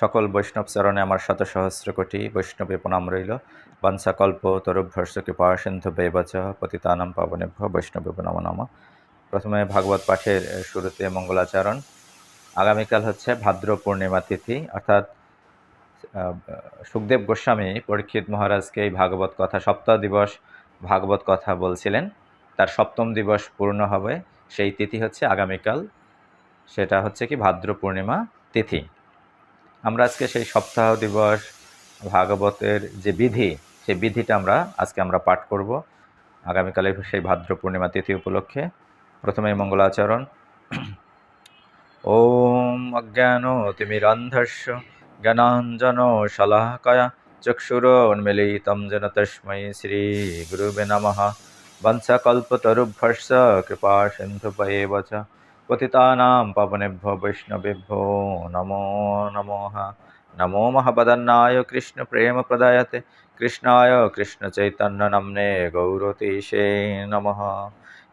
সকল বৈষ্ণব চরণে আমার শত সহস্র কোটি বৈষ্ণবে প্রণাম রইল। বংশাকল্প তরুভ্যর্ষ কৃপা সিন্ধু বেবচ পতিতানাম পাবনেভ্য বৈষ্ণবে নম নাম। প্রথমে ভাগবত পাঠের শুরুতে মঙ্গলাচরণ। আগামীকাল হচ্ছে ভাদ্র পূর্ণিমা তিথি, অর্থাৎ সুখদেব গোস্বামী পরীক্ষিত মহারাজকে এই ভাগবত কথা, সপ্তাহ দিবস ভাগবত কথা বলছিলেন। তার সপ্তম দিবস পূর্ণ হবে। সেই তিথি হচ্ছে আগামীকাল। সেটা হচ্ছে কি? ভাদ্র পূর্ণিমা। তিথি। আমরা আজকে সেই সপ্তাহ দিবস ভাগবতের যে বিধি, সেই বিধিটা আমরা আজকে আমরা পাঠ করব। আগামীকালের সেই ভাদ্র পূর্ণিমা তিথি উপলক্ষে প্রথমে মঙ্গলাচরণ। ওম অজ্ঞান তিমিরান্ধস্য জ্ঞানাঞ্জন শলাকয়া চক্ষুর উন্মিলিতম যেন তস্मै শ্রী গুরুবে নমঃ। বংশকল্পতরুভ্যশ্চ কৃপা সিন্ধুপয়েব চ পতিতানাং পাবনেভ্যো বৈষ্ণবেভ্যো নমো নমঃ নমো মহাবদন্নায় কৃষ্ণ প্রেম প্রদায়তে কৃষ্ণায় কৃষ্ণ চৈতন্য নামনে গৌরতীশে নমঃ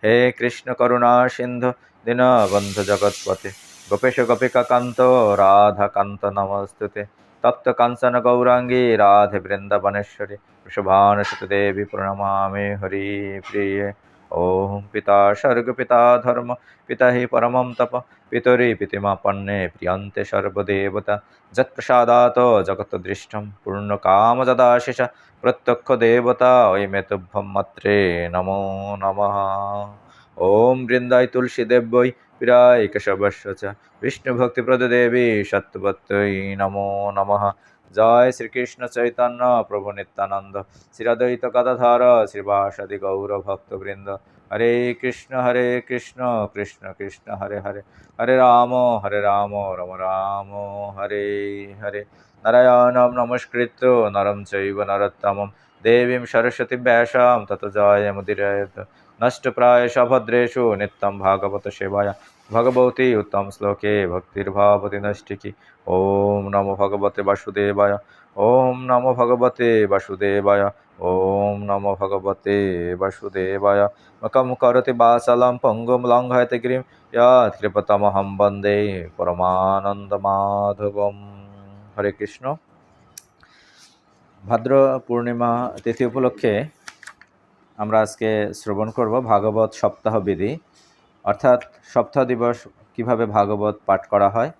হে কৃষ্ণ করুণা সিন্ধু দীনবন্ধু জগৎপতে গোপেশ গোপিকা কান্ত রাধা কান্ত নমস্তুতে তপ্ত কাঞ্চন গৌরাঙ্গী রাধে বৃন্দাবনেশ্বরী বৃষভানুসুত দেবী প্রণমামি হরি প্রিয়ে পরমম তপ পিতরি পিতিমাপন্নে প্রিয়ন্তে সর্বদেবতা যৎপ্রসাদাত জগত দৃষ্টম পূর্ণ কাম যদাশিষ প্রত্যক্ষ দেবতা ওই মে তুভ্যম মাত্রে নমো নমঃ ওম বৃন্দায় তুলসী দেব্যই প্রায় কেশবস্য চ বিষ্ণু ভক্তিপ্রদ দেবী নমো নমঃ জয় শ্রীকৃষ্ণ চৈতন্য প্রভু নিত্যানন্দ। শ্রীরদ্বৈত গদাধর শ্রীবাসাদি গৌর ভক্তবৃন্দ। হরে কৃষ্ণ হরে কৃষ্ণ কৃষ্ণ কৃষ্ণ, হরে হরে। হরে রাম হরে রাম রাম রাম, হরে হরে। নারায়ণম নমস্কৃত্য নরম চৈব নরোত্তমম। দেবীম সরস্বতী ব্যাসাম, তত জয় মুদিরয়ত। নষ্টপ্রায়শ ভদ্রেষু নিত্যম ভাগবত সেবায় ভগবতী উত্তম শ্লোকে ভক্তির্ভাবতি নষ্টিকি ওম নমো ভগবতে বাসুদেবায় ওম নমো ভগবতে বাসুদেবায় ওম নমো ভগবতে বাসুদেবায় মকম করতি বাসলম পঙ্গুম লঙ্ঘয়তে গিরিম ইয়াৎ কৃপতমহম বন্দে পরমানন্দমাধবম হরে কৃষ্ণ ভাদ্র পূর্ণিমা তিথি উপলক্ষে আমরা আজকে শ্রবণ করব ভাগবত সপ্তাহ বিধি অর্থাৎ সপ্তাহ দিবস কীভাবে ভাগবত পাঠ করা হয়,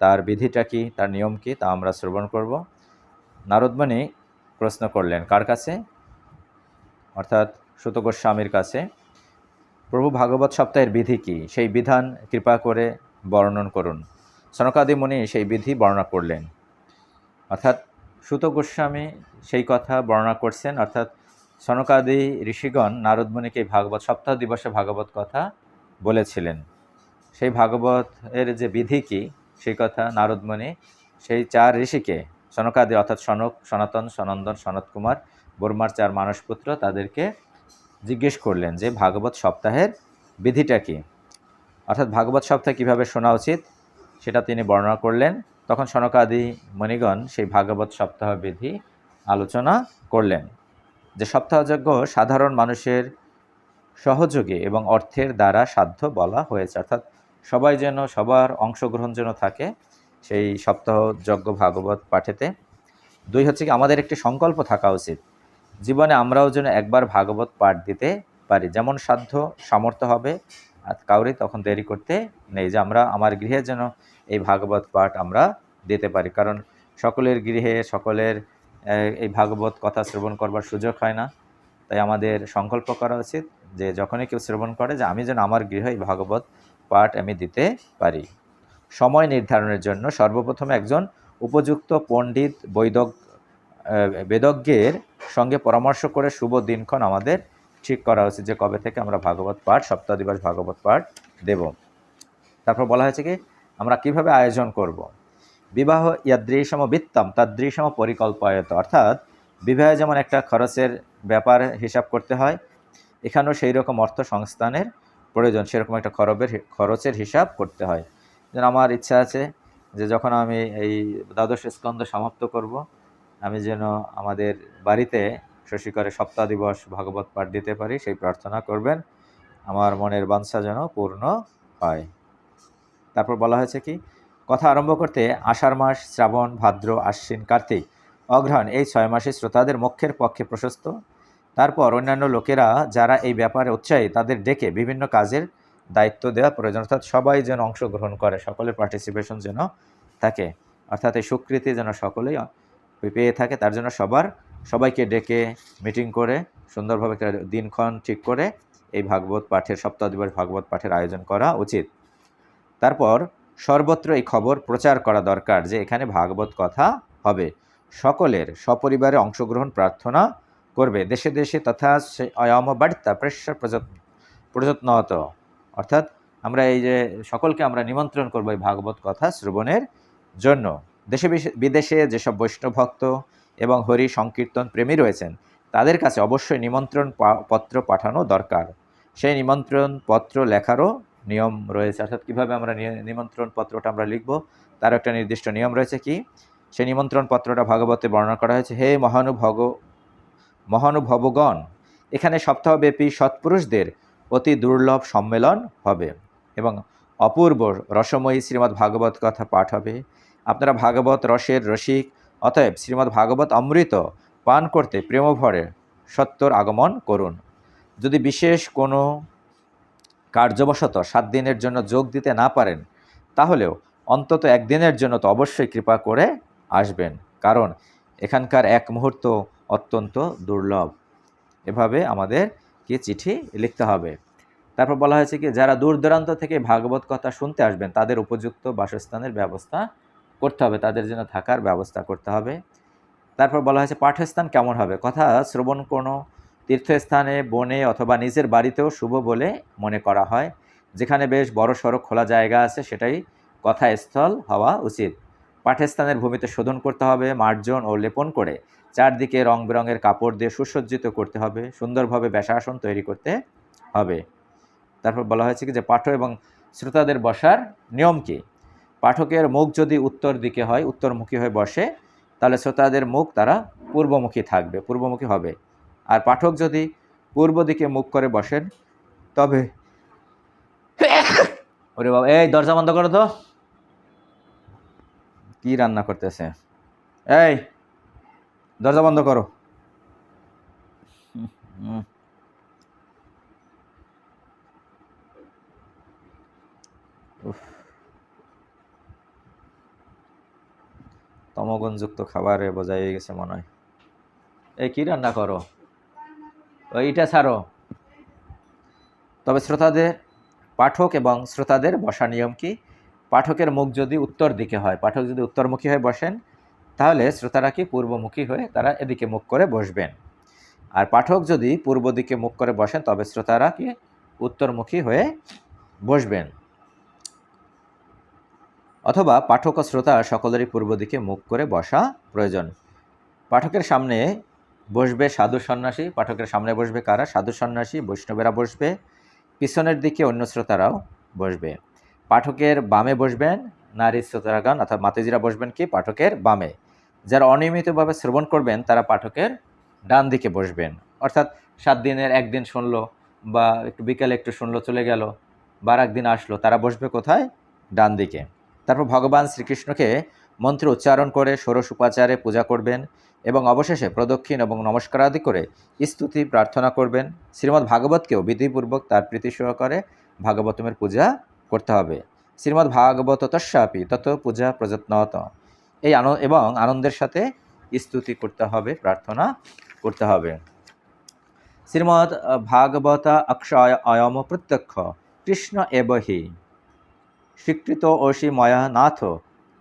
তার বিধিটা কি, তার নিয়ম কি, তা আমরা শ্রবণ করব। নারদমণি প্রশ্ন করলেন, কার কাছে? অর্থাৎ সুত গোস্বামীর কাছে। প্রভু ভাগবত সপ্তাহের বিধি কি? সেই বিধান কৃপা করে বর্ণন করুন। সনকাদি মুনি সেই বিধি বর্ণনা করলেন। অর্থাৎ সুত গোস্বামী সেই কথা বর্ণনা করছেন, অর্থাৎ সনকাদি ঋষিগণ নারদমণিকে ভাগবত, সপ্তাহ দিবসে ভাগবত কথা বলেছিলেন। সেই ভাগবত এর যে বিধি কি, সেই কথা নারদমণি, সেই চার ঋষিকে, সনকাদি অর্থাৎ সনক, সনাতন, সনন্দন সনত কুমার বর্মার চার মানসপুত্র তাদেরকে জিজ্ঞেস করলেন যে, ভাগবত সপ্তাহের বিধিটা কি? অর্থাৎ ভাগবত সপ্তাহে কীভাবে শোনা উচিত, সেটা তিনি বর্ণনা করলেন। তখন সনকাদি মণিগণ সেই ভাগবত সপ্তাহ বিধি আলোচনা করলেন। যে সপ্তাহযজ্ঞ সাধারণ মানুষের সহযোগে এবং অর্থের দ্বারা সাধ্য বলা হয়েছে। অর্থাৎ সবাই যেন সবার অংশগ্রহণ যেন থাকে সেই সপ্তাহযজ্ঞ ভাগবত পাঠেতে। দুই হচ্ছে কি, আমাদের একটি সংকল্প থাকা উচিত। জীবনে আমরাও যেন একবার ভাগবত পাঠ দিতে পারি। যেমন সাধ্য, সামর্থ্য হবে, আর কাউরি তখন দেরি করতে নেই যে আমরা, আমার গৃহে যেন এই ভাগবত পাঠ আমরা দিতে পারি। কারণ সকলের গৃহে, সকলের এই ভাগবত কথা শ্রবণ করবার সুযোগ হয় না। তাই আমাদের সংকল্প করা উচিত যে যখনই কেউ শ্রবণ করে যে আমি যেন আমার গৃহে এই ভাগবত পাঠ আমি দিতে পারি। সময় নির্ধারণের জন্য সর্বপ্রথম একজন উপযুক্ত পণ্ডিত বৈদক বেদজ্ঞের সঙ্গে পরামর্শ করে শুভ দিনক্ষণ আমাদের ঠিক করা উচিত যে কবে থেকে আমরা ভাগবত পাঠ সপ্তাহ দিবস ভাগবত পাঠ দেব। তারপর বলা হয়েছে কি, আমরা কীভাবে আয়োজন করব। বিবাহ ইয়াদৃশম বৃত্তম তাদৃশম পরিকল্পায়ত। অর্থাৎ বিবাহে যেমন একটা খরচের ব্যাপার হিসাব করতে হয়, এখানেও সেই রকম অর্থ সংস্থানের প্রয়োজন, সেরকম একটা খরবের খরচের হিসাব করতে হয়। যেন আমার ইচ্ছা আছে যে যখন আমি এই দ্বাদশ স্কন্ধ সমাপ্ত করব, আমি যেন আমাদের বাড়িতে শশীকরে সপ্তাহ দিবস ভাগবত পাঠ দিতে পারি, সেই প্রার্থনা করবেন। আমার মনের বাঞ্ছা যেন পূর্ণ হয়। তারপর বলা হয়েছে কি কথা আরম্ভ করতে আষাঢ় মাস, শ্রাবণ, ভাদ্র, আশ্বিন, কার্তিক অগ্রহণ এই ছয় মাসে শ্রোতাদের মুখ্যের পক্ষে প্রশস্ত। তারপর অন্যান্য লোকেরা যারা এই ব্যাপারে উৎসাহী, তাদের ডেকে বিভিন্ন কাজের দায়িত্ব দেওয়া প্রয়োজন। অর্থাৎ সবাই যেন অংশগ্রহণ করে, সকলের পার্টিসিপেশন যেন থাকে। অর্থাৎ এই স্বীকৃতি যেন সকলেই পেয়ে থাকে, তার জন্য সবার, সবাইকে ডেকে মিটিং করে, সুন্দরভাবে দিনক্ষণ ঠিক করে এই ভাগবত পাঠের সপ্তাহ দিবস ভাগবত পাঠের আয়োজন করা উচিত। তারপর সর্বত্র এই খবর প্রচার করা দরকার যে এখানে ভাগবত কথা হবে। সকলের, সপরিবারে অংশগ্রহণ প্রার্থনা করবে। দেশে দেশে তথা সে বার্তা প্রেস্য প্রযত্নত অর্থাৎ আমরা এই যে সকলকে আমরা নিমন্ত্রণ করব এই ভাগবত কথা শ্রবণের জন্য। দেশে বিদেশে যেসব বৈষ্ণব ভক্ত এবং হরি সংকীর্তন প্রেমী রয়েছেন, তাদের কাছে অবশ্যই নিমন্ত্রণ পত্র পাঠানো দরকার। সেই নিমন্ত্রণ পত্র লেখারও নিয়ম রয়েছে। অর্থাৎ কীভাবে আমরা নিমন্ত্রণ পত্রটা আমরা লিখব, তার একটা নির্দিষ্ট নিয়ম রয়েছে কি? সেই নিমন্ত্রণ পত্রটা ভাগবতে বর্ণনা করা হয়েছে, হে মহানুভগ, মহানুভবগণ, এখানে সপ্তাহব্যাপী সৎপুরুষদের অতি দুর্লভ সম্মেলন হবে এবং অপূর্ব রসময়ী শ্রীমদ্ ভাগবত কথা পাঠ হবে। আপনারা ভাগবত রসের রসিক, অতএব শ্রীমদ্ ভাগবত অমৃত পান করতে প্রেমভরে সত্যর আগমন করুন। যদি বিশেষ কোনো কার্যবশত সাত দিনের জন্য যোগ দিতে না পারেন, তাহলেও অন্তত একদিনের জন্য তো অবশ্যই কৃপা করে আসবেন, কারণ এখানকার এক মুহূর্ত অত্যন্ত দুর্লভ। এভাবে আমাদের কি চিঠি লিখতে হবে? তারপর বলা হয়েছে কি, যারা দূর দূরান্ত থেকে ভাগবত কথা শুনতে আসবেন, তাদের উপযুক্ত বাসস্থানের ব্যবস্থা করতে হবে, তাদের জন্য থাকার ব্যবস্থা করতে হবে। তারপর বলা হয়েছে, পাঠস্থান কেমন হবে? কথা শ্রবণ কোনো তীর্থস্থানে, বনে অথবা নিজের বাড়িতেও শুভ বলে মনে করা হয়। যেখানে বেশ বড় সড়ো খোলা জায়গা আছে, সেটাই কথাস্থল হওয়া উচিত। পাঠস্থানের ভূমিতে শোধন করতে হবে, মার্জন ও লেপন করে। চারদিকে রং বেরঙের কাপড় দিয়ে সুসজ্জিত করতে হবে, সুন্দরভাবে ব্যাসাসন তৈরি করতে হবে। তারপর বলা হয়েছে কি যে, পাঠক এবং শ্রোতাদের বসার নিয়ম কী? পাঠকের মুখ যদি উত্তর দিকে হয়, উত্তরমুখী হয়ে বসে, তাহলে শ্রোতাদের মুখ তারা পূর্বমুখী থাকবে, পূর্বমুখী হবে। আর পাঠক যদি পূর্ব দিকে মুখ করে বসেন তবে ওরে বাবা এই দরজা বন্ধ করো তো। কি রান্না করতেছে? এই দরজা বন্ধ করো। তমগুণযুক্ত খাবারে বোঝাই গেছে মনে হয়। এই কি রান্না করো? ওইটা ছাড়ো। তবে শ্রোতাদের, পাঠক এবং শ্রোতাদের বসা নিয়ম কি? পাঠকের মুখ যদি উত্তর দিকে হয়, পাঠক যদি উত্তরমুখী হয়ে বসেন, তাহলে শ্রোতারা কি পূর্বমুখী হয়ে তারা এদিকে মুখ করে বসবেন? আর পাঠক যদি পূর্ব দিকে মুখ করে বসেন, তবে শ্রোতারা কি উত্তরমুখী হয়ে বসবেন? অথবা পাঠক ও শ্রোতা সকলেরই পূর্ব দিকে মুখ করে বসা প্রয়োজন। পাঠকের সামনে বসবে সাধু সন্ন্যাসী, পাঠকের সামনে বসবে কারা? সাধু সন্ন্যাসী, বৈষ্ণবেরা বসবে, পিছনের দিকে অন্য শ্রোতারাও বসবে। পাঠকের বামে বসবেন নারী শ্রোতারাগণ, অর্থাৎ মাতেজিরা বসবেন কি? পাঠকের বামে। যারা অনিয়মিতভাবে শ্রবণ করবেন, তারা পাঠকের ডান দিকে বসবেন। অর্থাৎ সাত দিনের একদিন শুনলো বা একটু বিকেলে একটু শুনলো, চলে গেল বা আর একদিন আসলো, তারা বসবে কোথায়? ডান দিকে। তারপর ভগবান শ্রীকৃষ্ণকে মন্ত্র উচ্চারণ করে, ষোড়শ উপাচারে পূজা করবেন এবং অবশেষে প্রদক্ষিণ এবং নমস্কার আদি করে স্তুতি প্রার্থনা করবেন। শ্রীমদ্ ভাগবতকেও বিধিপূর্বক তার প্রীতি সহকারে ভাগবতমের পূজা করতে হবে। শ্রীমদ্ ভাগবত তস্যাপি তত পূজা প্রযত্নত। এই এবং আনন্দের সাথে স্তুতি করতে হবে, প্রার্থনা করতে হবে। শ্রীমদ্ ভাগবত অক্ষয় অয়ম প্রত্যক্ষ কৃষ্ণ এবহি স্বীকৃত ওষি ময়া নাথ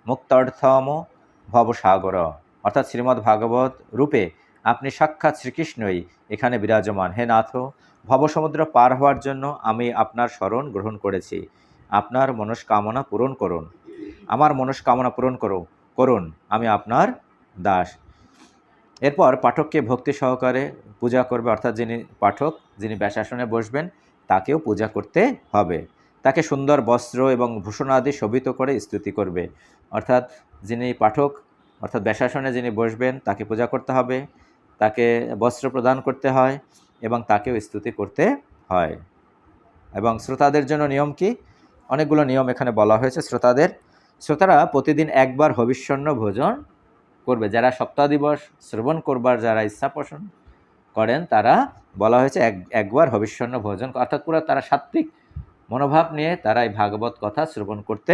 মুক্তার্থম ভবসাগর। অর্থাৎ শ্রীমদ্ ভাগবত রূপে আপনি সাক্ষাৎ শ্রীকৃষ্ণই এখানে বিরাজমান। হে নাথ, ভবসমুদ্র পার হওয়ার জন্য আমি আপনার স্মরণ গ্রহণ করেছি। আপনার মনস্কামনা পূরণ করুন। আমার মনস্কামনা পূরণ করো, করুন, আমি আপনার দাস। এরপর পাঠককে ভক্তি সহকারে পূজা করবে। অর্থাৎ যিনি পাঠক, যিনি ব্যাসাসনে বসবেন, তাকেও পূজা করতে হবে। তাকে সুন্দর বস্ত্র এবং ভূষণাদি শোভিত করে স্তুতি করবে। অর্থাৎ যিনি পাঠক, অর্থাৎ ব্যাসাসনে যিনি বসবেন, তাকে পূজা করতে হবে, তাকে বস্ত্র প্রদান করতে হয় এবং তাকেও স্তুতি করতে হয়। এবং শ্রোতাদের জন্য নিয়ম কি? অনেকগুলো নিয়ম এখানে বলা হয়েছে শ্রোতাদের। শ্রোতারা প্রতিদিন একবার হবিষ্যন্ন ভোজন করবে। যারা সপ্তাহ দিবস শ্রবণ করবার যারা ইচ্ছা পোষণ করেন, তারা বলা হয়েছে এক, একবার হবিষ্যন্ন ভোজন। অর্থাৎ পুরো তারা সাত্ত্বিক মনোভাব নিয়ে তারা এই ভাগবত কথা শ্রবণ করতে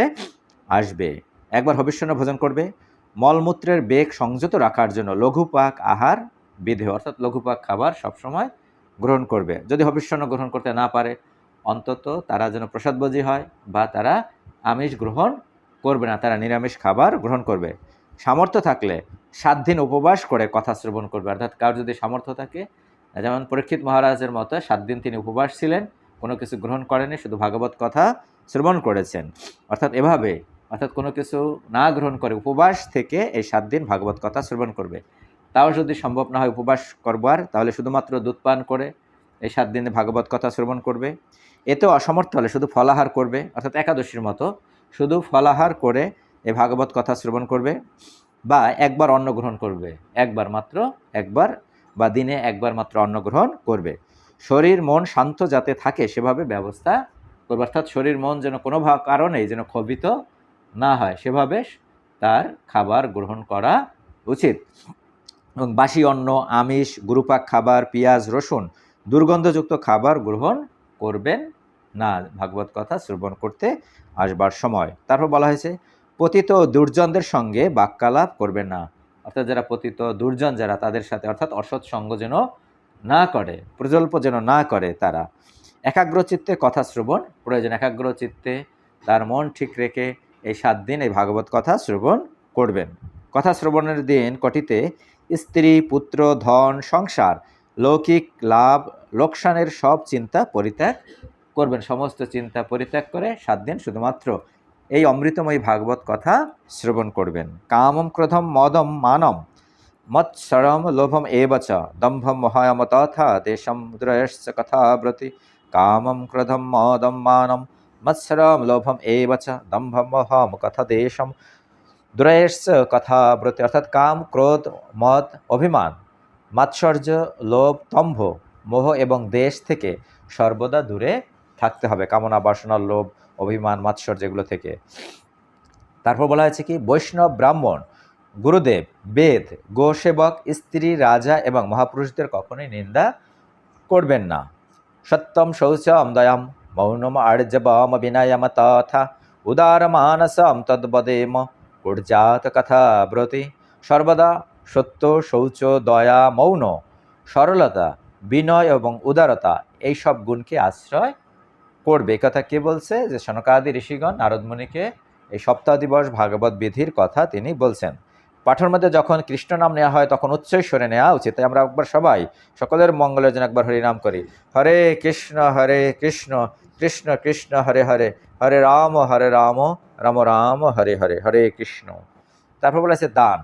আসবে। একবার হবিষ্যন্ন ভোজন করবে। মলমূত্রের বেগ সংযত রাখার জন্য লঘুপাক আহার বিধি, অর্থাৎ লঘুপাক খাবার সবসময় গ্রহণ করবে। যদি হবিষ্যন্ন গ্রহণ করতে না পারে, অন্তত তারা যেন প্রসাদভোজী হয় বা তারা আমিষ গ্রহণ করবে না, তারা নিরামিষ খাবার গ্রহণ করবে। সামর্থ্য থাকলে সাত দিন উপবাস করে কথা শ্রবণ করবে। অর্থাৎ কার যদি সামর্থ্য থাকে, যেমন পরীক্ষিত মহারাজের মতো সাত দিন তিনি উপবাস ছিলেন কোনো কিছু গ্রহণ করেনি, শুধু ভাগবত কথা শ্রবণ করেছেন। অর্থাৎ এভাবে, অর্থাৎ কোনো কিছু না গ্রহণ করে উপবাস থেকে এই সাত দিন ভাগবত কথা শ্রবণ করবে। তাও যদি সম্ভব না হয় উপবাস করবার, তাহলে শুধুমাত্র দুধ পান করে এই সাত দিনে ভাগবত কথা শ্রবণ করবে। এতে অসমর্থ হলে শুধু ফলাহার করবে, অর্থাৎ একাদশীর মতো শুধু ফলাহার করে এই ভাগবত কথা শ্রবণ করবে বা একবার অন্ন গ্রহণ করবে। একবার মাত্র, একবার বা দিনে একবার মাত্র অন্ন গ্রহণ করবে। শরীর, মন শান্ত যাতে থাকে, সেভাবে ব্যবস্থা করবে। অর্থাৎ শরীর, মন যেন কোনো কারণেই যেন ক্ষোভিত না হয়, সেভাবে তার খাবার গ্রহণ করা উচিত। এবং বাসি অন্ন, আমিষ, গুরুপাক খাবার, পেঁয়াজ, রসুন, দুর্গন্ধযুক্ত খাবার গ্রহণ করবেন না, ভাগবত কথা শ্রবণ করতে আসবার সময়। তারপর বলা হয়েছে, পতিত দুর্জনদের সঙ্গে বাক্যালাপ করবেন না। অর্থাৎ যারা পতিত দুর্জন, যারা তাদের সাথে অর্থাৎ অসৎ সঙ্গ যেন না করে, প্রজল্প যেন না করে তারা। একাগ্র চিত্তে কথা শ্রবণ, প্রয়োজন একাগ্র চিত্তে তার মন ঠিক রেখে এই সাত দিন এই ভাগবত কথা শ্রবণ করবেন। কথা শ্রবণের দিন কটিতে স্ত্রী, পুত্র, ধন, সংসার, লৌকিক লাভ, লোকসানের সব চিন্তা পরিত্যাগ করবেন। সমস্ত চিন্তা পরিত্যাগ করে সাত দিন শুধুমাত্র এই অমৃতময়ী ভাগবত কথা শ্রবণ করবেন। কামম ক্রোধম মদম মানম। মৎসরম লোভম এব চ দম্ভম মহায়ম তথা দেশম দ্রয়শ্চ কথাব্রতি কামম ক্রোধম মদম মানম মৎসরম লোভম এব চ দম্ভম মহাম কথা দেশম দ্রয়েশ্চ কথাব্রতি অর্থাৎ কাম ক্রোধ মদ অভিমান মাৎসর্য লোভ তম্ভ মোহ এবং দেশ থেকে সর্বদা দূরে থাকতে হবে। কামনা, বাসনা, লোভ, অভিমান, মাৎসর্য এগুলো থেকে। তারপর বলা হয়েছে কি? বৈষ্ণব ব্রাহ্মণ গুরুদেব, বেদ, গোসেবক, স্ত্রী, রাজা এবং মহাপুরুষদের কখনোই নিন্দা করবেন না। সত্যম শৌচম দয়াম মৌনম আর্যবম বিনয়ম তথা উদার মানসম তদ্বদেম কুর্জাত কথা ব্রতি। সর্বদা সত্য শৌচ দয়া, মৌন, সরলতা, বিনয় এবং উদারতা এই সব গুণকে আশ্রয় করবে। কথা কে বলছে? যে সনকাদি ঋষিগণ নারদমুনিকে এই সপ্তাহ দিবস ভাগবত বিধির কথা তিনি বলছেন। পাঠের মধ্যে যখন কৃষ্ণ নাম নেওয়া হয়, তখন উচ্চৈস্বরে নেওয়া উচিত। তাই আমরা একবার সবাই সকলের মঙ্গলের জন্য একবার হরিনাম করি। হরে কৃষ্ণ হরে কৃষ্ণ কৃষ্ণ কৃষ্ণ, হরে হরে হরে রাম হরে রাম রাম রাম, হরে হরে হরে কৃষ্ণ। তারপর বলা আছে দান।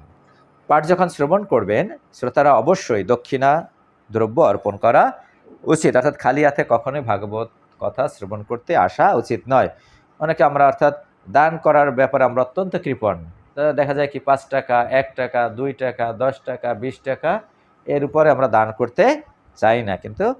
পাঠ যখন শ্রবণ করবেন, শ্রোতারা অবশ্যই দক্ষিণা, দ্রব্য অর্পণ করা উচিত। অর্থাৎ খালি হাতে কখনোই ভাগবত কথা শ্রবণ করতে আসা উচিত নয়। অনেকে আমরা অর্থাৎ দান করার ব্যাপারে আমরা অত্যন্ত কৃপণ। দেখা যায় কি পাঁচ টাকা, এক টাকা, দুই টাকা, দশ টাকা, বিশ টাকা এর উপরে আমরা দান করতে চাই না। কিন্তু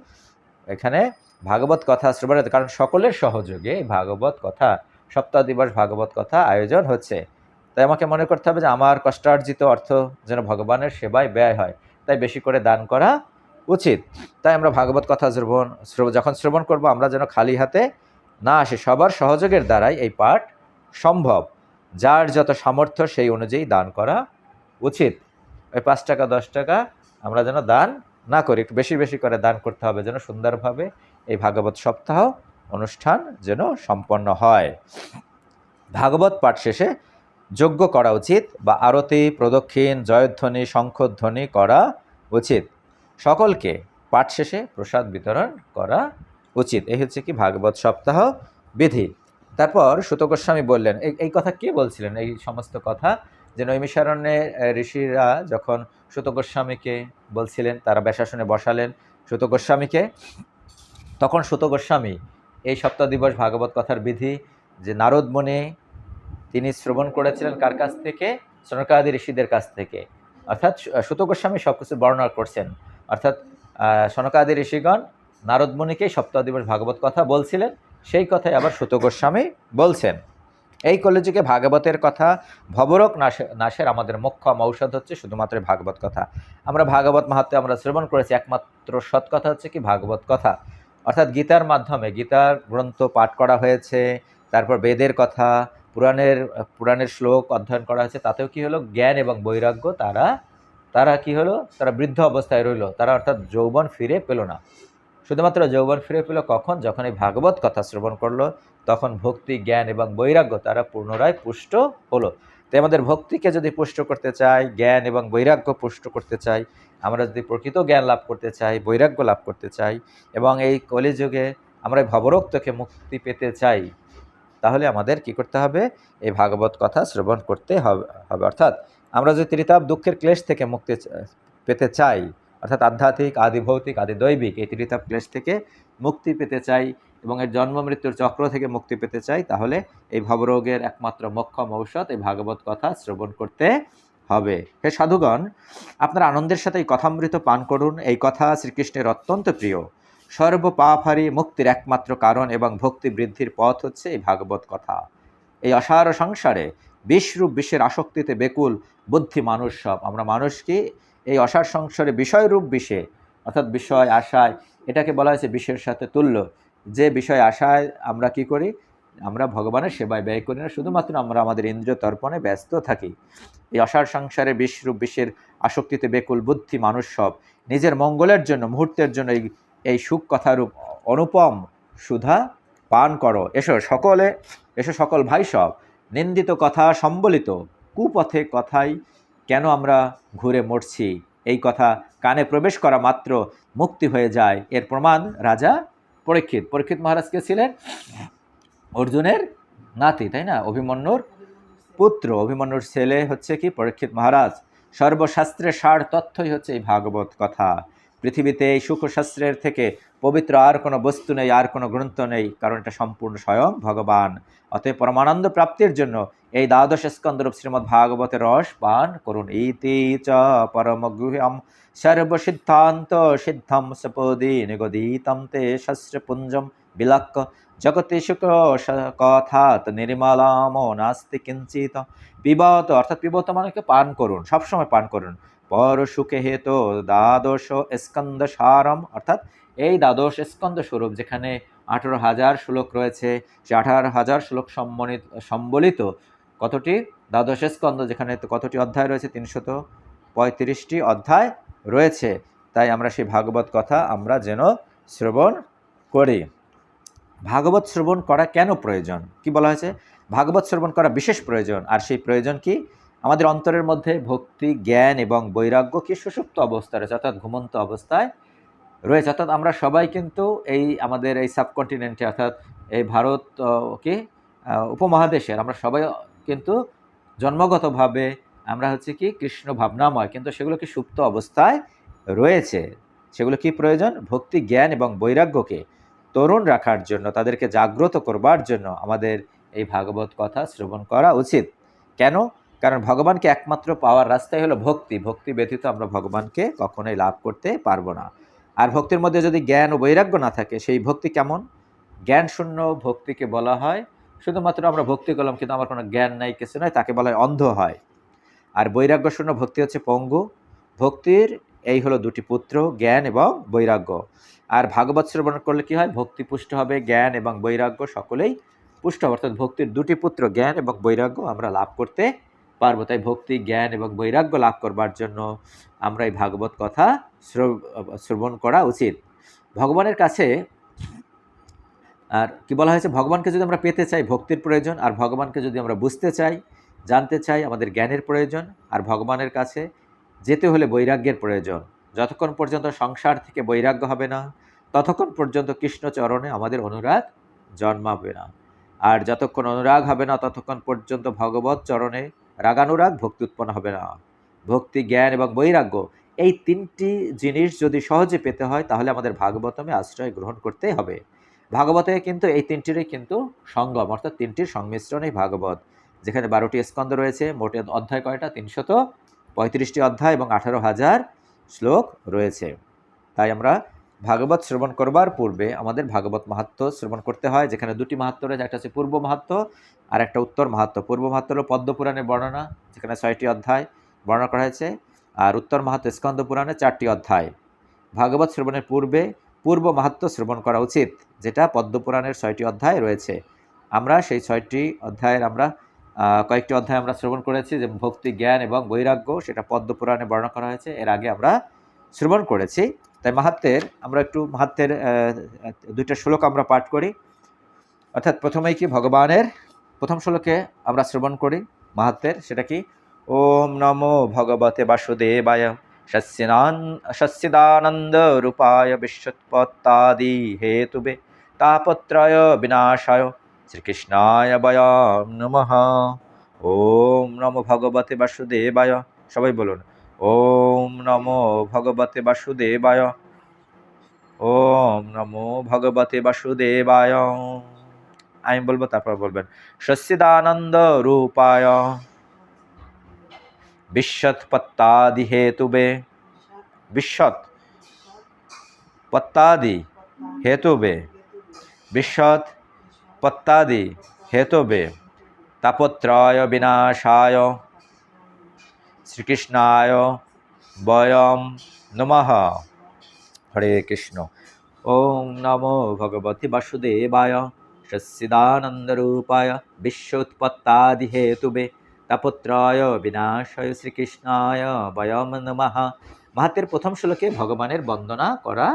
এখানে ভাগবত কথা শ্রবণের কারণ সকলের সহযোগে ভাগবত কথা, সপ্তাহ দিবস ভাগবত কথা আয়োজন হচ্ছে। তাই আমাকে মনে করতে হবে যে আমার কষ্টার্জিত অর্থ যেন ভগবানের সেবায় ব্যয় হয়, তাই বেশি করে দান করা উচিত। তাই আমরা ভাগবত কথা শ্রবণ, শ্রব- যখন শ্রবণ করব আমরা যেন খালি হাতে না আসি, সবার সহযোগের দ্বারাই এই পাঠ সম্ভব। যার যত সামর্থ্য সেই অনুযায়ী দান করা উচিত। ওই পাঁচ টাকা, দশ টাকা আমরা যেন দান না করি, একটু বেশি বেশি করে দান করতে হবে যেন সুন্দরভাবে এই ভাগবত সপ্তাহ অনুষ্ঠান যেন সম্পন্ন হয়। ভাগবত পাঠ শেষে যজ্ঞ করা উচিত বা আরতি, প্রদক্ষিণ, জয়ধ্বনি, শঙ্খধ্বনি করা উচিত। সকলকে পাঠ শেষে প্রসাদ বিতরণ করা উচিত। এই হচ্ছে কি ভাগবত সপ্তাহ বিধি। তারপর সুত গোস্বামী বললেন, এই কথা কে বলছিলেন? এই সমস্ত কথা? যে নৈমিষারণ্যে ঋষিরা যখন সুত গোস্বামীকে বলছিলেন, তারা ব্যাসাসনে বসালেন সুত গোস্বামীকে তখন সুত গোস্বামী এই সপ্তাহ দিবস ভাগবত কথার বিধি যে নারদ মুনি তিনি শ্রবণ করেছিলেন কার কাছ থেকে? সনকাদি ঋষিদের কাছ থেকে। অর্থাৎ সুত গোস্বামী সব কিছু বর্ণনা করছেন। অর্থাৎ সনকাদি ঋষিগণ নারদ মুনিকেই সপ্তাহ দিবস ভাগবত কথা বলছিলেন। সেই কথাই আবার সুত গোস্বামী বলছেন। এই কলিযুগে ভাগবতের কথা, ভবরক নাশে, নাশের আমাদের মোক্ষম ঔষধ হচ্ছে শুধুমাত্র ভাগবত কথা। আমরা ভাগবত মাহাত্মে আমরা শ্রবণ করেছি, একমাত্র সৎ কথা হচ্ছে কি ভাগবত কথা। অর্থাৎ গীতার মাধ্যমে, গীতার গ্রন্থ পাঠ করা হয়েছে, তারপর বেদের কথা, পুরাণের পুরাণের শ্লোক অধ্যয়ন করা হয়েছে, তাতেও কি হলো? জ্ঞান এবং বৈরাগ্য তারা তারা কি হলো? তারা বৃদ্ধ অবস্থায় রইল। তারা অর্থাৎ যৌবন ফিরে পেল না। শুধুমাত্র যৌবন ফিরে পেল কখন? যখন এই ভাগবত কথা শ্রবণ করল, তখন ভক্তি, জ্ঞান এবং বৈরাগ্য তারা পুনরায় পুষ্ট হলো। তো আমাদের ভক্তিকে যদি পুষ্ট করতে চাই, জ্ঞান এবং বৈরাগ্য পুষ্ট করতে চাই, আমরা যদি প্রকৃত জ্ঞান লাভ করতে চাই, বৈরাগ্য লাভ করতে চাই এবং এই কলিযুগে আমরা ভবরোগ মুক্তি পেতে চাই, তাহলে আমাদের কি করতে হবে? এই ভাগবত কথা শ্রবণ করতে হবে অর্থাৎ আমরা যদি ত্রিতাপ দুঃখের ক্লেশ থেকে মুক্তি পেতে চাই অর্থাৎ আধ্যাত্মিক আদি ভৌতিক আদি দৈবিক এই ত্রিতাপ ক্লেশ থেকে মুক্তি পেতে চাই এবং এর জন্ম মৃত্যুর চক্র থেকে মুক্তি পেতে চাই, তাহলে এই ভবরোগের একমাত্র মক্ষম ঔষধ এই ভাগবত কথা শ্রবণ করতে হবে। হে সাধুগণ, আপনার আনন্দের সাথে এই কথামৃত পান করুন। এই কথা শ্রীকৃষ্ণের অত্যন্ত প্রিয়। সর্ব পাপহারি মুক্তির একমাত্র কারণ এবং ভক্তি বৃদ্ধির পথ হচ্ছে এই ভাগবত কথা। এই অসার সংসারে বিষরূপ বিশ্বের আসক্তিতে বেকুল বুদ্ধি মানুষ সব। আমরা মানুষকে এই অসার সংসারে বিষয়রূপ বিষে, অর্থাৎ বিষয় আশায়, এটাকে বলা হয়েছে বিষের সাথে তুল্য। যে বিষয় আশায় আমরা কি করি? আমরা ভগবানের সেবায় ব্যয় করি না, শুধুমাত্র আমরা আমাদের ইন্দ্রিয় তর্পণে ব্যস্ত থাকি। এই অসার সংসারে বিষরূপ বিষের আসক্তিতে বেকুল বুদ্ধি মানুষ সব। নিজের মঙ্গলের জন্য, মুহূর্তের জন্য এই এই সুখ কথারূপ অনুপম সুধা পান করো। এসো সকলে, এসো সকল ভাই সব। নিন্দিত কথা সম্বলিত, কুপথে কথাই কেন আমরা ঘুরে মরছি? এই কথা কানে প্রবেশ করা মাত্র মুক্তি হয়ে যায়। এর প্রমাণ রাজা পরীক্ষিত। পরীক্ষিত মহারাজ কে ছিলেন? অর্জুনের নাতি, তাই না? অভিমন্যুর পুত্র। অভিমন্যুর ছেলে হচ্ছে কি? পরীক্ষিত মহারাজ। সর্বশাস্ত্রের সার তথ্যই হচ্ছে এই ভাগবত কথা। পৃথিবীতে এই সুখশাস্ত্রের থেকে পবিত্র আর কোনো বস্তু নেই, আর কোনো গ্রন্থ নেই, কারণ এটা সম্পূর্ণ স্বয়ং ভগবান। অতএব পরমানন্দ প্রাপ্তির জন্য এই দ্বাদশ স্কন্দরূপ শ্রীমদ্ ভাগবতের রস পান করুন। ইতি চ পরম গুহ্যম সর্বসিদ্ধান্ত সিদ্ধম সপদি নিগদিতম তে শস্ত্রপুঞ্জম বিলাক্য জগতে সুখ কথাত নির্মলাম নাস্তি কিঞ্চিত। পিবত অর্থাৎ পিবত মানেকে পান করুন, সবসময় পান করুন। পর সুখে হেতু দ্বাদশ স্কন্দ সারম অর্থাৎ এই দ্বাদশ স্কন্দ স্বরূপ যেখানে আঠারো হাজার শ্লোক রয়েছে, সে আঠারো হাজার শ্লোক সম্মানিত সম্বলিত কতটি? দ্বাদশ স্কন্দ যেখানে কতটি অধ্যায় রয়েছে? তিনশত পঁয়ত্রিশটি অধ্যায় রয়েছে। তাই আমরা সেই ভাগবত কথা আমরা যেন শ্রবণ করি। ভাগবত শ্রবণ করা কেন প্রয়োজন? কি বলা হয়েছে? ভাগবত শ্রবণ করা বিশেষ প্রয়োজন। আর সেই প্রয়োজন কি? আমাদের অন্তরের মধ্যে ভক্তি, জ্ঞান এবং বৈরাগ্য কি সুষুপ্ত অবস্থায় রয়েছে? অর্থাৎ ঘুমন্ত অবস্থায় রয়েছে। অর্থাৎ আমরা সবাই কিন্তু এই আমাদের এই সাবকন্টিনেন্টে, অর্থাৎ এই ভারত কি উপমহাদেশের, আমরা সবাই কিন্তু জন্মগতভাবে আমরা হচ্ছে কি কৃষ্ণ ভাবনাময়, কিন্তু সেগুলো কি সুপ্ত অবস্থায় রয়েছে? সেগুলো কি প্রয়োজন? ভক্তি, জ্ঞান এবং বৈরাগ্যকে তরুণ রাখার জন্য, তাদেরকে জাগ্রত করবার জন্য আমাদের এই ভাগবত কথা শ্রবণ করা উচিত। কেন? কারণ ভগবানকে একমাত্র পাওয়ার রাস্তাই হলো ভক্তি। ভক্তি ব্যতীত আমরা ভগবানকে কখনোই লাভ করতে পারব না। আর ভক্তির মধ্যে যদি জ্ঞান ও বৈরাগ্য না থাকে, সেই ভক্তি কেমন? জ্ঞান শূন্য ভক্তিকে বলা হয়। শুধুমাত্র আমরা ভক্তি করলাম, কিন্তু আমার কোনো জ্ঞান নাই, কিছু নয় তাকে বলা হয় অন্ধ হয়। আর বৈরাগ্য শূন্য ভক্তি হচ্ছে পঙ্গু। ভক্তির এই হলো দুটি পুত্র, জ্ঞান এবং বৈরাগ্য। আর ভাগবত শ্রবণ করলে কি হয়? ভক্তি পুষ্ট হবে, জ্ঞান এবং বৈরাগ্য সকলেই পুষ্ট হবে। অর্থাৎ ভক্তির দুটি পুত্র, জ্ঞান এবং বৈরাগ্য আমরা লাভ করতে পারব তাই ভক্তি, জ্ঞান এবং বৈরাগ্য লাভ করবার জন্য আমরা এই ভাগবত কথা শ্রবণ করা উচিত। ভগবানের কাছে আর কি বলা হয়েছে, ভগবানকে যদি আমরা পেতে চাই ভক্তির প্রয়োজন, আর ভগবানকে যদি আমরা বুঝতে চাই, জানতে চাই আমাদের জ্ঞানের প্রয়োজন, আর ভগবানের কাছে যেতে হলে বৈরাগ্যের প্রয়োজন। যতক্ষণ পর্যন্ত সংসার থেকে বৈরাগ্য হবে না, ততক্ষণ পর্যন্ত কৃষ্ণচরণে আমাদের অনুরাগ জন্মাবে না। আর যতক্ষণ অনুরাগ হবে না, ততক্ষণ পর্যন্ত ভগবত চরণে রাগানুরাগ, ভক্তি উৎপন্ন হবে না। ভক্তি, জ্ঞান এবং বৈরাগ্য এই তিনটি জিনিস যদি সহজে পেতে হয়, তাহলে আমাদের ভাগবতমে আশ্রয় গ্রহণ করতেই হবে। ভাগবতে কিন্তু এই তিনটিরই কিন্তু সঙ্গম, অর্থাৎ তিনটির সংমিশ্রণই ভাগবত। যেখানে বারোটি স্কন্দ রয়েছে, মোটে অধ্যায় কয়টা? তিনশত পঁয়ত্রিশটি অধ্যায় এবং আঠারো হাজার শ্লোক রয়েছে। তাই আমরা ভাগবত শ্রবণ করবার পূর্বে আমাদের ভাগবত মাহাত্ম শ্রবণ করতে হয়, যেখানে দুটি মাহাত্ম রয়েছে, একটা হচ্ছে পূর্ব মাহাত্ম আর একটা উত্তর মাহাত্ম। পূর্ব মাহাত্ম হলো পদ্মপুরাণের বর্ণনা, যেখানে ছয়টি অধ্যায় বর্ণনা করা হয়েছে, আর উত্তর মাহাত্ম স্কন্দ পুরাণে চারটি অধ্যায়। ভাগবত শ্রবণের পূর্বে পূর্ব মাহাত্ম শ্রবণ করা উচিত, যেটা পদ্মপুরাণের ছয়টি অধ্যায় রয়েছে। আমরা সেই ছয়টি অধ্যায়ের আমরা কয়েকটি অধ্যায় আমরা শ্রবণ করেছি যে ভক্তি, জ্ঞান এবং বৈরাগ্য, সেটা পদ্মপুরাণে বর্ণনা করা হয়েছে, এর আগে আমরা শ্রবণ করেছি। তাই মাহাত্মের আমরা একটু মাহাত্মের দুইটা শ্লোক আমরা পাঠ করি। অর্থাৎ প্রথমেই কি? ভগবানের, প্রথম শ্লোকে আমরা শ্রবণ করি মাহাত্মের সেটা কি? ওম নমো ভগবতে বাসুদেবায় সস্যনান, সস্যদানন্দ রূপায় বিশ্বৎপত্তাদি হেতুবে তাপত্রয় বিনাশায় শ্রীকৃষ্ণায় বয়াম নমঃ। ওম নমো ভগবতে বাসুদেবায়। সবাই বলুন। ওম নমো ভগবতে বাসুদেবায়। ওম নমো ভগবতে বাসুদেবায়। আমি বলব, তারপর বলবেন, সস্যদানন্দ রূপায়। বিশ্বৎপত্তাদি হেতুবে। বিশ্বৎ পত্তাদি হেতুবে। বিশ্বৎ পত্তাদি হেতুবে। তাপত্রয় বিনাশায়। শ্রীকৃষ্ণায় বয়ম নমঃ। হরে কৃষ্ণ। ওম নমো ভগবতে বাসুদেবায়। সস্যদানন্দরূপায়। বিশ্বোৎপত্তাদি হেতুবে। তাপত্রয় বিনাশয় শ্রীকৃষ্ণায় বয়ম নমঃ। মাহাতের প্রথম শ্লোকে ভগবানের বন্দনা করা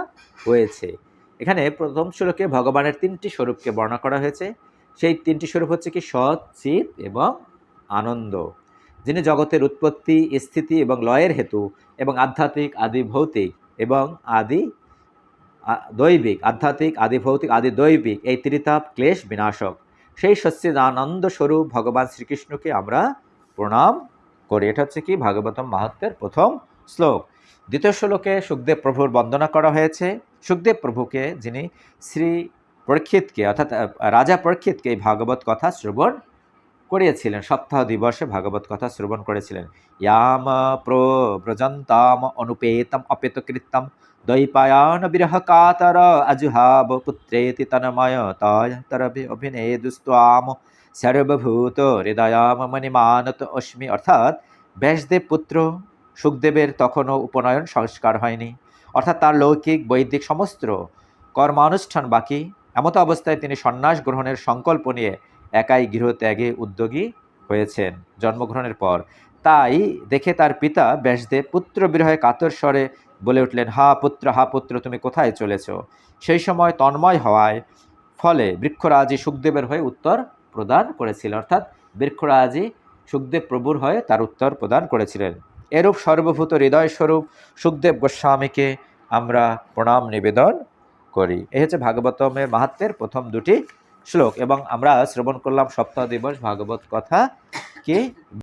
হয়েছে। এখানে প্রথম শ্লোকে ভগবানের তিনটি স্বরূপকে বর্ণনা করা হয়েছে। সেই তিনটি স্বরূপ হচ্ছে কি সৎ, চিত এবং আনন্দ। যিনি জগতের উৎপত্তি, স্থিতি এবং লয়ের হেতু এবং আধ্যাত্মিক আদি ভৌতিক এবং আদি দৈবিক, আধ্যাত্মিক আদি ভৌতিক আদি দৈবিক এই ত্রিতাপ, ক্লেশ, বিনাশক। সেই সচ্চিদানন্দ স্বরূপ ভগবান শ্রীকৃষ্ণকে আমরা প্রণাম করি। এটা হচ্ছে কি? ভাগবতম মাহাত্মের প্রথম শ্লোক। দ্বিতীয় শ্লোকে সুখদেব প্রভুর বন্দনা করা হয়েছে। সুখদেব প্রভুকে যিনি শ্রী পরীক্ষিতকে অর্থাৎ রাজা পরীক্ষিতকে এই ভাগবত কথা শ্রবণ করিয়েছিলেন। সপ্তাহ দিবসে ভাগবত কথা শ্রবণ করেছিলেন। ইয়াম প্রব্রজন্তাম অনুপেতম অপেতকৃতম দৈপায়ান বিরহ কাতর আজুহাব পুত্রেতি তনময় তয় তরভি অভিনেদুস্তাম সর্বভূত হৃদয়াম মণিমানত অস্মি। অর্থাৎ ব্যাসদেব পুত্র সুখদেবের তখনও উপনয়ন সংস্কার হয়নি। অর্থাৎ তার লৌকিক, বৈদিক সমস্ত কর্মানুষ্ঠান বাকি। এমত অবস্থায় তিনি সন্ন্যাস গ্রহণের সংকল্প নিয়ে একাই গৃহত্যাগে উদ্যোগী হয়েছেন জন্মগ্রহণের পর। তাই দেখে তার পিতা ব্যাসদেব পুত্র বিরহে কাতর স্বরে বলে উঠলেন, হা পুত্র হা পুত্র, তুমি কোথায় চলেছ? সেই সময় তন্ময় হওয়ায় ফলে বৃক্ষরাজি সুখদেবের হয়ে উত্তর প্রদান করেছিল। অর্থাৎ বৃক্ষরাজি সুখদেব প্রভুর হয়ে তার উত্তর প্রদান করেছিলেন। এরূপ সর্বভূত হৃদয়স্বরূপ সুখদেব গোস্বামীকে আমরা প্রণাম নিবেদন করি। এ হচ্ছে ভাগবতমের মাহাত্মের প্রথম দুটি শ্লোক এবং আমরা শ্রবণ করলাম সপ্তাহ দিবস ভাগবত কথা কি